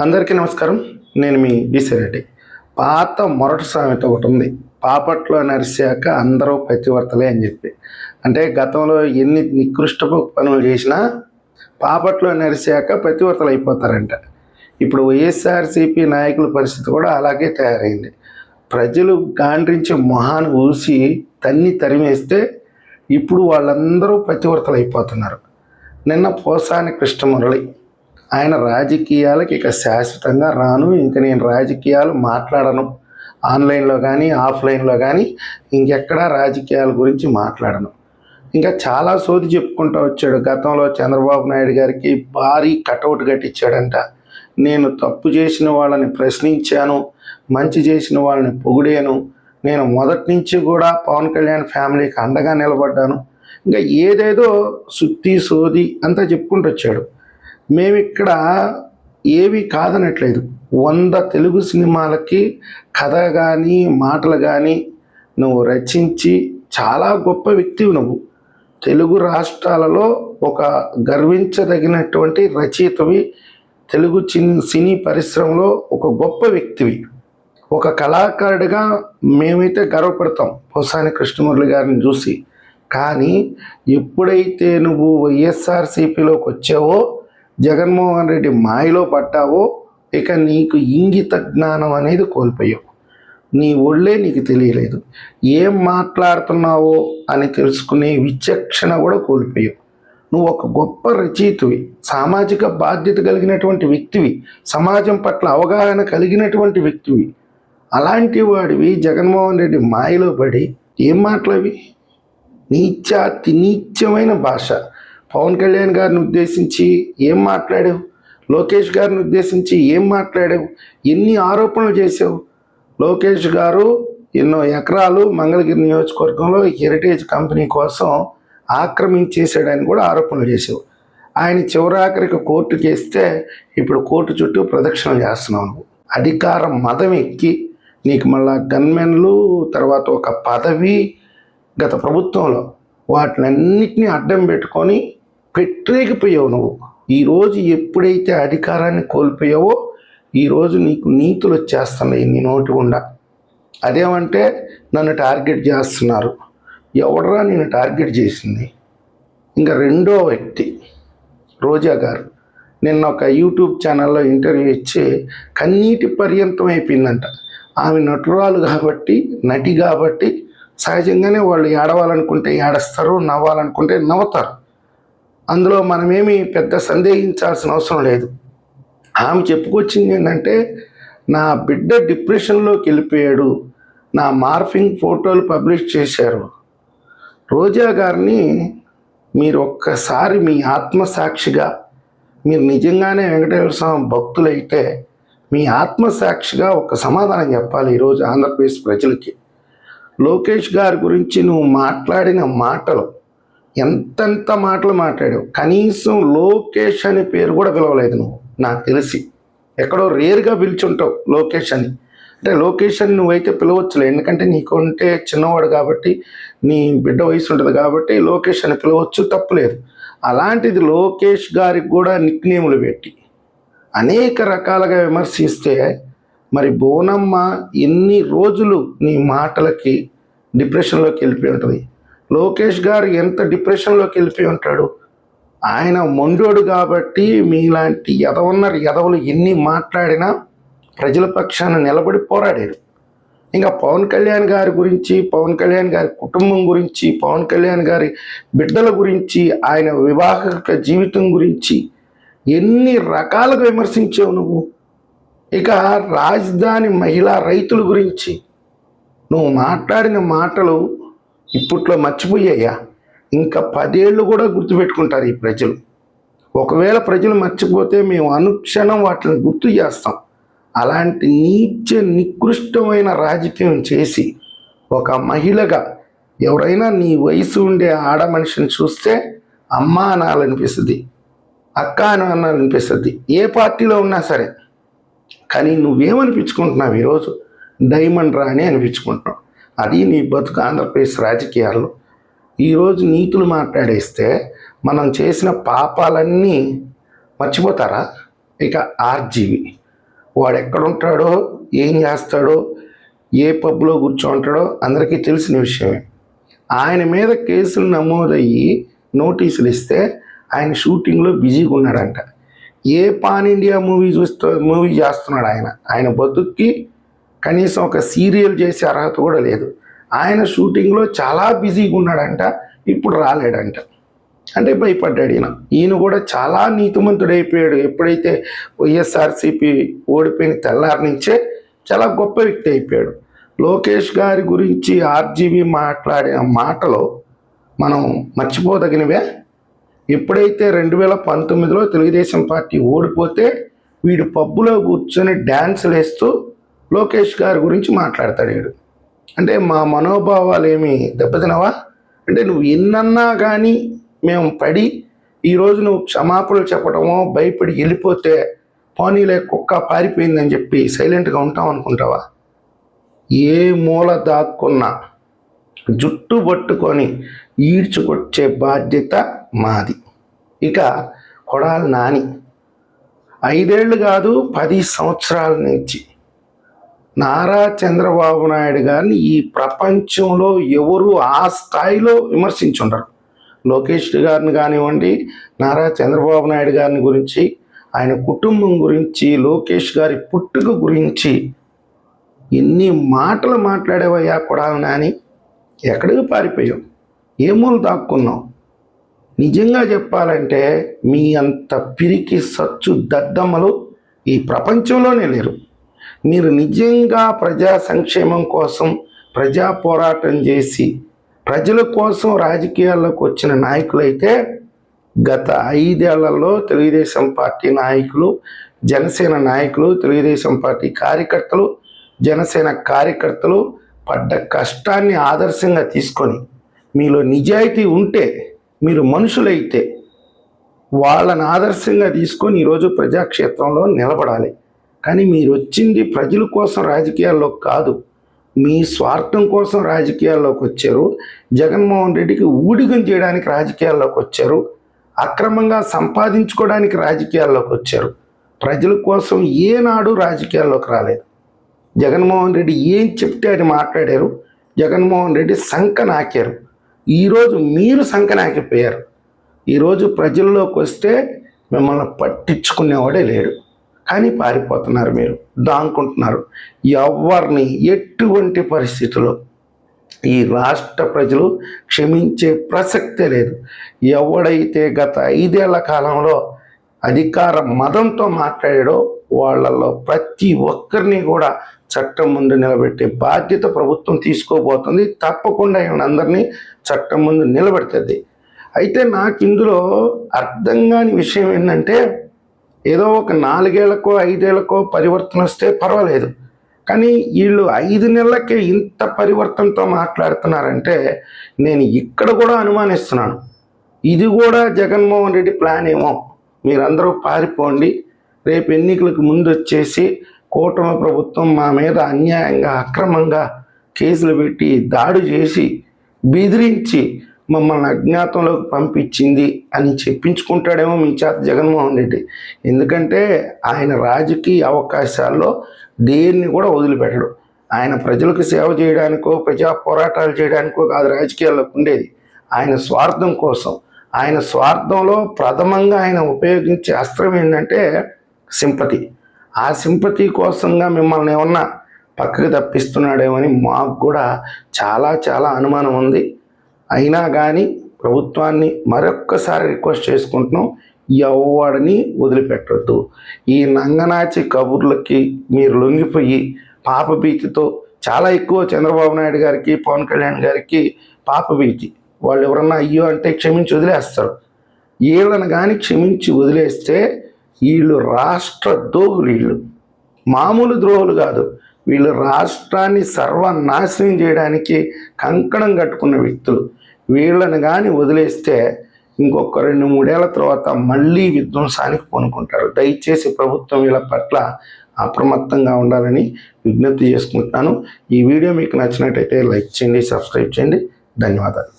అందరికీ నమస్కారం. నేను మీ బీసీరెడ్డి పాత మొరటి సామెత ఒకటి ఉంది. పాపట్లో నరిశాక అందరూ పతివర్తలే అని చెప్పి. అంటే గతంలో ఎన్ని నికృష్టపు పనులు చేసినా పాపట్లో నరిశాక ప్రతివర్తలు అయిపోతారంట. ఇప్పుడు వైఎస్ఆర్సీపీ నాయకుల పరిస్థితి కూడా అలాగే తయారైంది. ప్రజలు గాండ్రించి మొహాన్ని ఊసి తన్ని తరిమేస్తే ఇప్పుడు వాళ్ళందరూ ప్రతివర్తలు అయిపోతున్నారు. నిన్న పోసాని కృష్ణమురళి ఆయన రాజకీయాలకు ఇక శాశ్వతంగా రాను. ఇంక నేను రాజకీయాలు మాట్లాడను. ఆన్లైన్లో కానీ ఆఫ్లైన్లో కానీ ఇంకెక్కడా రాజకీయాల గురించి మాట్లాడను. ఇంకా చాలా సోది చెప్పుకుంటూ వచ్చాడు. గతంలో చంద్రబాబు నాయుడు గారికి భారీ కటౌట్ కట్టించాడంట. నేను తప్పు చేసిన వాళ్ళని ప్రశ్నించాను. మంచి చేసిన వాళ్ళని పొగిడాను. నేను మొదటి నుంచి కూడా పవన్ కళ్యాణ్ ఫ్యామిలీకి అండగా నిలబడ్డాను. ఇంకా ఏదేదో సుత్తి సోది అంతా చెప్పుకుంటూ వచ్చాడు. మేమిక్కడ ఏవి కాదనట్లేదు. వంద తెలుగు సినిమాలకి కథ కానీ మాటలు కానీ నువ్వు రచించి చాలా గొప్ప వ్యక్తివి నువ్వు. తెలుగు రాష్ట్రాలలో ఒక గర్వించదగినటువంటి రచయితవి తెలుగు చిన్ సినీ పరిశ్రమలో ఒక గొప్ప వ్యక్తివి. ఒక కళాకారుడిగా మేమైతే గర్వపడతాం పోసాని కృష్ణమురళి గారిని చూసి. కానీ ఎప్పుడైతే నువ్వు వైఎస్ఆర్సీపీలోకి వచ్చావో జగన్మోహన్ రెడ్డి మాయలో పడ్డావో ఇక నీకు ఇంగిత జ్ఞానం అనేది కోల్పోయావు. నీ ఒళ్ళే నీకు తెలియలేదు. ఏం మాట్లాడుతున్నావో అని తెలుసుకునే విచక్షణ కూడా కోల్పోయావు. నువ్వు ఒక గొప్ప రచయితవి సామాజిక బాధ్యత కలిగినటువంటి వ్యక్తివి సమాజం పట్ల అవగాహన కలిగినటువంటి వ్యక్తివి. అలాంటి వాడివి జగన్మోహన్ రెడ్డి మాయలో పడి ఏం మాటలవి నీచాతి నీచమైన భాష. పవన్ కళ్యాణ్ గారిని ఉద్దేశించి ఏం మాట్లాడావు? లోకేష్ గారిని ఉద్దేశించి ఏం మాట్లాడావు? ఎన్ని ఆరోపణలు చేసావు లోకేష్ గారు ఎన్నో ఎకరాలు మంగళగిరి నియోజకవర్గంలో హెరిటేజ్ కంపెనీ కోసం ఆక్రమించేసాడని కూడా ఆరోపణలు చేసావు ఆయన చివరాఖరికి కోర్టు చేస్తే ఇప్పుడు కోర్టు చుట్టూ ప్రదక్షిణలు చేస్తున్నావు అధికారం మదం ఎక్కి నీకు మళ్ళా గన్మెన్లు తర్వాత ఒక పదవి గత ప్రభుత్వంలో వాటినన్నిటినీ అడ్డం పెట్టుకొని పెట్టలేకపోయావు నువ్వు. ఈరోజు ఎప్పుడైతే అధికారాన్ని కోల్పోయావో ఈరోజు నీకు నీతులు వచ్చేస్తున్నాయి నీ నోటి గుండా. అదేమంటే నన్ను టార్గెట్ చేస్తున్నారు. ఎవడరా నేను టార్గెట్ చేసింది? ఇంకా రెండో వ్యక్తి రోజా గారు. నిన్న ఒక యూట్యూబ్ ఛానల్లో ఇంటర్వ్యూ ఇచ్చి కన్నీటి పర్యంతం అయిపోయిందంట. ఆమె నటురాలు కాబట్టి నటి కాబట్టి సహజంగానే వాళ్ళు ఏడవాలనుకుంటే ఏడస్తారు నవ్వాలనుకుంటే నవ్వుతారు. అందులో మనమేమి పెద్ద సందేహించాల్సిన అవసరం లేదు. ఆమె చెప్పుకొచ్చింది ఏంటంటే నా బిడ్డ డిప్రెషన్లోకి వెళ్ళిపోయాడు. నా మార్ఫింగ్ ఫోటోలు పబ్లిష్ చేశారు. రోజా గారిని మీరు ఒక్కసారి మీ ఆత్మసాక్షిగా మీరు నిజంగానే వెంకటేశ్వర స్వామి భక్తులైతే మీ ఆత్మసాక్షిగా ఒక సమాధానం చెప్పాలి ఈరోజు ఆంధ్రప్రదేశ్ ప్రజలకి. లోకేష్ గారి గురించి నువ్వు మాట్లాడిన మాటలు ఎంతెంత మాటలు మాట్లాడావు? కనీసం లోకేష్ అనే పేరు కూడా పిలవలేదు నువ్వు. నాకు తెలిసి. ఎక్కడో రేర్గా పిలుచుంటావు లోకేష్ అని. అంటే లోకేష్ అని నువ్వైతే పిలవచ్చులే. ఎందుకంటే నీకుంటే చిన్నవాడు కాబట్టి నీ బిడ్డ వయసు ఉంటుంది కాబట్టి లోకేష్ అని పిలవచ్చు తప్పులేదు. అలాంటిది లోకేష్ గారికి కూడా నిక్నేములు పెట్టి అనేక రకాలుగా విమర్శిస్తే మరి బోనమ్మ ఎన్ని రోజులు నీ మాటలకి డిప్రెషన్లోకి వెళ్ళిపోయి ఉంటుంది? లోకేష్ గారు ఎంత డిప్రెషన్లోకి వెళ్ళిపోయి ఉంటాడు? ఆయన మొండోడు కాబట్టి మీలాంటి ఎదవన్నారు ఎదవలు ఎన్ని మాట్లాడినా ప్రజల పక్షాన నిలబడి పోరాడారు ఇంకా పవన్ కళ్యాణ్ గారి గురించి పవన్ కళ్యాణ్ గారి కుటుంబం గురించి పవన్ కళ్యాణ్ గారి బిడ్డల గురించి ఆయన వివాహ జీవితం గురించి ఎన్ని రకాలుగా విమర్శించావు నువ్వు? ఇక రాజధాని మహిళా రైతుల గురించి నువ్వు మాట్లాడిన మాటలు ఇప్పట్లో మర్చిపోయాయా? ఇంకా పదేళ్ళు కూడా గుర్తుపెట్టుకుంటారు ఈ ప్రజలు. ఒకవేళ ప్రజలు మర్చిపోతే మేము అనుక్షణం వాటిని గుర్తు చేస్తాం. అలాంటి నీచ నికృష్టమైన రాజకీయం చేసి ఒక మహిళగా ఎవరైనా నీ వయసు ఉండే ఆడ మనిషిని చూస్తే అమ్మ అనాలనిపిస్తుంది అక్క అనాలనిపిస్తుంది. ఏ పార్టీలో ఉన్నా సరే. కానీ నువ్వేమనిపించుకుంటున్నావు ఈరోజు? డైమండ్ రా అని అనిపించుకుంటున్నావు. అది నీ బతుకు ఆంధ్రప్రదేశ్ రాజకీయాల్లో. ఈరోజు నీతులు మాట్లాడేస్తే మనం చేసిన పాపాలన్నీ మర్చిపోతారా? ఇక ఆర్జీవి వాడు ఎక్కడుంటాడో ఏం చేస్తాడో ఏ పబ్లో కూర్చోంటాడో అందరికీ తెలిసిన విషయమే. ఆయన మీద కేసులు నమోదయ్యి నోటీసులు ఇస్తే ఆయన షూటింగ్లో బిజీగా ఉన్నాడంట. ఏ పాన్ ఇండియా మూవీ చూస్తూ మూవీ చేస్తున్నాడు ఆయన. ఆయన బతుక్కి కనీసం ఒక సీరియల్ చేసే అర్హత కూడా లేదు. ఆయన షూటింగ్లో చాలా బిజీగా ఉన్నాడంట ఇప్పుడు రాలేడంట. అంటే భయపడ్డాడు ఈయన. ఈయన కూడా చాలా నీతిమంతుడైపోయాడు. ఎప్పుడైతే వైఎస్ఆర్సీపీ ఓడిపోయిన తెల్లారి నుంచే చాలా గొప్ప వ్యక్తి అయిపోయాడు. లోకేష్ గారి గురించి ఆర్జీబీ మాట్లాడిన మాటలు మనం మర్చిపోదగినవే ఎప్పుడైతే రెండు వేల పంతొమ్మిదిలో తెలుగుదేశం పార్టీ ఓడిపోతే వీడు పబ్బులో కూర్చొని డ్యాన్సులు వేస్తూ లోకేష్ గారి గురించి మాట్లాడతాడు వీడు. అంటే మా మనోభావాలు ఏమి దెబ్బతినవా? అంటే నువ్వు ఎన్నన్నా కానీ మేము పడి ఈరోజు నువ్వు క్షమాపణలు చెప్పడమో భయపడి వెళ్ళిపోతే పోనీలే కుక్క పారిపోయిందని చెప్పి సైలెంట్గా ఉంటాం అనుకుంటావా? ఏ మూల దాక్కున్నా జుట్టు పట్టుకొని ఈడ్చుకొచ్చే బాధ్యత మాది. ఇక కొడాలి నాని. ఐదేళ్ళు కాదు పది సంవత్సరాల నుంచి. నారా చంద్రబాబు నాయుడు గారిని ఈ ప్రపంచంలో ఎవరు ఆ స్థాయిలో విమర్శించుండరు. లోకేష్ గారిని కానివ్వండి నారా చంద్రబాబు నాయుడు గారిని గురించి ఆయన కుటుంబం గురించి లోకేష్ గారి పుట్టుక గురించి ఎన్ని మాటలు మాట్లాడేవయ్యా కొడాలి నాని? ఎక్కడికి పారిపోయావు? ఏమూలు దాక్కున్నాం దాక్కున్నావు? నిజంగా చెప్పాలంటే మీ అంత పిరికి సచ్చు దద్దమ్మలు ఈ ప్రపంచంలోనే లేరు. మీరు నిజంగా ప్రజా సంక్షేమం కోసం ప్రజా పోరాటం చేసి ప్రజల కోసం రాజకీయాల్లోకి వచ్చిన నాయకులైతే గత ఐదేళ్ళలో తెలుగుదేశం పార్టీ నాయకులు జనసేన నాయకులు తెలుగుదేశం పార్టీ కార్యకర్తలు జనసేన కార్యకర్తలు పడ్డ కష్టాన్ని ఆదర్శంగా తీసుకొని మీలో నిజాయితీ ఉంటే మీరు మనుషులైతే వాళ్ళని ఆదర్శంగా తీసుకొని ఈరోజు ప్రజాక్షేత్రంలో నిలబడాలి. కానీ మీరు వచ్చింది ప్రజల కోసం రాజకీయాల్లోకి కాదు. మీ స్వార్థం కోసం రాజకీయాల్లోకి వచ్చారు. జగన్మోహన్ రెడ్డికి ఊడిగం చేయడానికి రాజకీయాల్లోకి వచ్చారు. అక్రమంగా సంపాదించుకోవడానికి రాజకీయాల్లోకి వచ్చారు. ప్రజల కోసం ఏనాడు రాజకీయాల్లోకి రాలేదు. జగన్మోహన్ రెడ్డి ఏం చెప్తే అది మాట్లాడారు. జగన్మోహన్ రెడ్డి సంఖ నాకారు. ఈరోజు మీరు సంఖ నాకిపోయారు. ఈరోజు ప్రజల్లోకి వస్తే మిమ్మల్ని పట్టించుకునేవాడే లేడు. కానీ పారిపోతున్నారు మీరు. దాంకుంటున్నారు. ఎవరిని ఎటువంటి పరిస్థితుల్లో ఈ రాష్ట్ర ప్రజలు క్షమించే ప్రసక్తే లేదు. ఎవడైతే గత ఐదేళ్ళ కాలంలో అధికార మదంతో మాట్లాడాడో వాళ్ళల్లో ప్రతి ఒక్కరిని కూడా చట్టం ముందు నిలబెట్టే బాధ్యత ప్రభుత్వం తీసుకోబోతుంది. తప్పకుండా అందరినీ చట్టం ముందు నిలబెడుతుంది. అయితే నాకు ఇందులో అర్థం కాని విషయం ఏంటంటే ఏదో ఒక నాలుగేళ్ళకో ఐదేళ్ళకో పరివర్తన వస్తే పర్వాలేదు. కానీ వీళ్ళు ఐదు నెలలకే ఇంత పరివర్తనతో మాట్లాడుతున్నారంటే నేను ఇక్కడ కూడా అనుమానిస్తున్నాను. ఇది కూడా జగన్మోహన్ రెడ్డి ప్లాన్ ఏమో. మీరందరూ పారిపోండి. రేపు ఎన్నికలకు ముందు వచ్చేసి కూటమి ప్రభుత్వం మా మీద అన్యాయంగా అక్రమంగా కేసులు పెట్టి దాడి చేసి బెదిరించి మమ్మల్ని అజ్ఞాతంలోకి పంపించింది అని చెప్పించుకుంటాడేమో మీ చేత జగన్మోహన్ రెడ్డి. ఎందుకంటే ఆయన రాజకీయ అవకాశాల్లో దేన్ని కూడా వదిలిపెట్టడు. ఆయన ప్రజలకు సేవ చేయడానికో ప్రజా పోరాటాలు చేయడానికో కాదు రాజకీయాల్లోకి ఉండేది. ఆయన స్వార్థం కోసం. ఆయన స్వార్థంలో ప్రథమంగా ఆయన ఉపయోగించే అస్త్రం ఏంటంటే సింపతి. ఆ సింపతి కోసంగా మిమ్మల్ని ఏమన్నా పక్కకు తప్పిస్తున్నాడేమని మాకు కూడా చాలా చాలా అనుమానం ఉంది. అయినా కానీ ప్రభుత్వాన్ని మరొక్కసారి రిక్వెస్ట్ చేసుకుంటున్నాం ఎవడిని వదిలిపెట్టద్దు. ఈ నంగనాచి కబుర్లకి మీరు లొంగిపోయి పాపభీతితో చాలా ఎక్కువ చంద్రబాబు నాయుడు గారికి పవన్ కళ్యాణ్ గారికి పాపభీతి వాళ్ళు ఎవరన్నా అయ్యో అంటే క్షమించి వదిలేస్తారు. వీళ్ళని కానీ క్షమించి వదిలేస్తే వీళ్ళు రాష్ట్ర దోగులు వీళ్ళు. మామూలు ద్రోహులు కాదు. వీళ్ళు రాష్ట్రాన్ని సర్వనాశనం చేయడానికి కంకణం కట్టుకున్న వ్యక్తులు. వీళ్ళని కానీ వదిలేస్తే ఇంకొక రెండు మూడేళ్ళ తర్వాత మళ్ళీ విధ్వంసానికి పూనుకుంటారు. దయచేసి ప్రభుత్వం వీళ్ళ పట్ల అప్రమత్తంగా ఉండాలని విజ్ఞప్తి చేసుకుంటున్నాను. ఈ వీడియో మీకు నచ్చినట్టయితే లైక్ చేయండి సబ్స్క్రైబ్ చేయండి. ధన్యవాదాలు.